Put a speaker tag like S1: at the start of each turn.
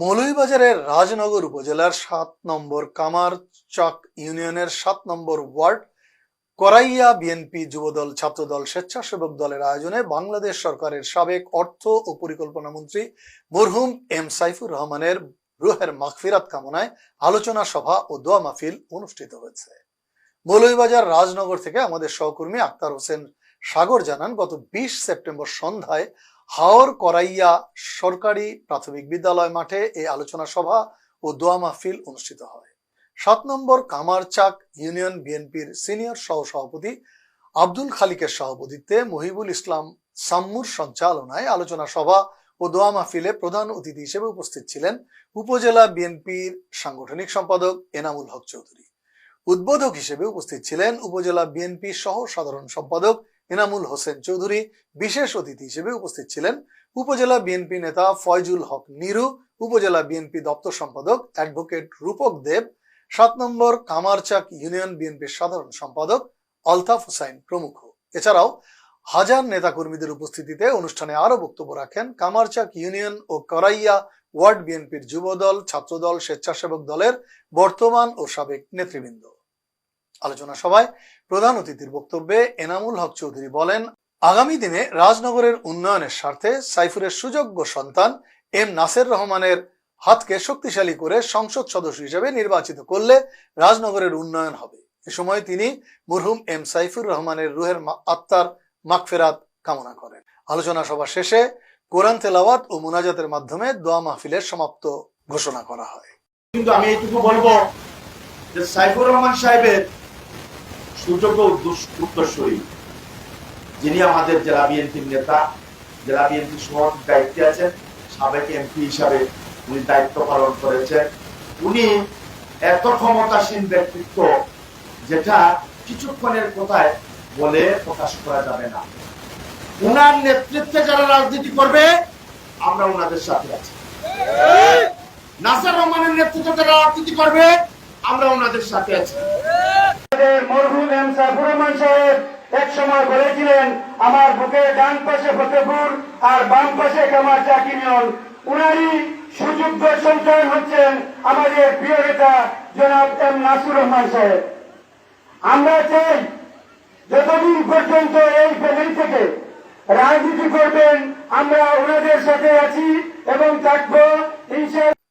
S1: মৌলভীবাজারের রাজনগর উপজেলার সাত নম্বর কামারচক ইউনিয়নের সাত নম্বর ওয়ার্ড করাইয়া বিএনপি যুবদল, ছাত্রদল, স্বেচ্ছাসেবক দলের আয়োজনে বাংলাদেশ সরকারের সাবেক অর্থ ও পরিকল্পনা মন্ত্রী মরহুম এম সাইফুর রহমানের রুহের মাগফিরাত কামনায় আলোচনা সভা ও দোয়া মাহফিল অনুষ্ঠিত হয়েছে। মৌলভীবাজার রাজনগর থেকে আমাদের সহকর্মী আক্তার হোসেন সাগর জানান, গত বিশ সেপ্টেম্বর সন্ধ্যায় হাওর করাইয়া সরকারি প্রাথমিক বিদ্যালয় মাঠে এই আলোচনা সভা ও দোয়া মাহফিল অনুষ্ঠিত হয়। সাত নম্বর কামারচাক ইউনিয়ন বিএনপির সিনিয়র সহ সভাপতি আব্দুল খালিকের সভাপতিত্বে মহিবুল ইসলাম সাম্মুর সঞ্চালনায় আলোচনা সভা ও দোয়া মাহফিলে প্রধান অতিথি হিসেবে উপস্থিত ছিলেন উপজেলা বিএনপির সাংগঠনিক সম্পাদক এনামুল হক চৌধুরী। উদ্বোধক হিসেবে উপস্থিত ছিলেন উপজেলা বিএনপি সহ সাধারণ সম্পাদক এনামুল হোসেন চৌধুরী বিশেষ অতিথি হিসেবে উপস্থিত ছিলেন উপজেলা বিএনপি নেতা ফয়জুল হক নিরু, উপজেলা বিএনপি দপ্তর সম্পাদক অ্যাডভোকেট রূপক দেব, সাত নম্বর কামারচাক ইউনিয়ন বিএনপির সাধারণ সম্পাদক আলতাফ হুসাইন প্রমুখ। এছাড়াও হাজার নেতাকর্মীদের উপস্থিতিতে অনুষ্ঠানে আরও বক্তব্য রাখেন কামারচাক ইউনিয়ন ও করাইয়া ওয়ার্ড বিএনপির যুবদল, ছাত্রদল, স্বেচ্ছাসেবক দলের বর্তমান ও সাবেক নেতৃবৃন্দ। আলোচনা সভায় প্রধান অতিথির বক্তব্যে এনামুল হক চৌধুরী বলেন, আগামী দিনে রাজনগরের উন্নয়নের স্বার্থে সাইফুরের সুযোগ্য সন্তান এম নাসের রহমানের হাতকে শক্তিশালী করে সংসদ সদস্য হিসেবে নির্বাচিত করলে রাজনগরের উন্নয়ন হবে। এ সময় তিনি মরহুম এম সাইফুর রহমানের রুহের আত্মার মাগফেরাত কামনা করেন। আলোচনা সভা শেষে কোরআন তেলাওয়াত ও মুনাজাতের মাধ্যমে দোয়া মাহফিলের সমাপ্ত ঘোষণা করা হয়।
S2: কিন্তু আমি এইটুকু বলব যে সাইফুর রহমান সাহেবের সুযোগ্য উত্তরসূরি যিনি আমাদের জেলা বিএনপির নেতা, জেলা বিএনপির সভাপতির দায়িত্বে আছেন, সাবেক এমপি হিসাবে উনি দায়িত্ব পালন করেছেন। উনি এত ক্ষমতাসীন ব্যক্তিত্ব যেটা কিছুক্ষণের কথায় বলে প্রকাশ করা যাবে না। উনার নেতৃত্বে যারা রাজনীতি করবে, আমরা ওনাদের সাথে আছি। নাসার রহমানের নেতৃত্বে যারা রাজনীতি করবে, আমরা ওনাদের সাথে আছি।
S3: আমাদের মরহুম এম সাইফুর রহমান সাহেব এক সময় বলেছিলেন, আমার বুকের ডান পাশে ফতেপুর আর বাম পাশে কামার চাকিনিয়ন উনারই সুযোগ্য সন্তান হচ্ছেন আমাদের প্রিয় নেতা জনাব এম নাসুর রহমান সাহেব। আমরা চাই যতদিন পর্যন্ত এই ফ্যামিলি থেকে রাজনীতি করবেন, আমরা ওনাদের সাথে আছি এবং থাকব, ইনশাআল্লাহ।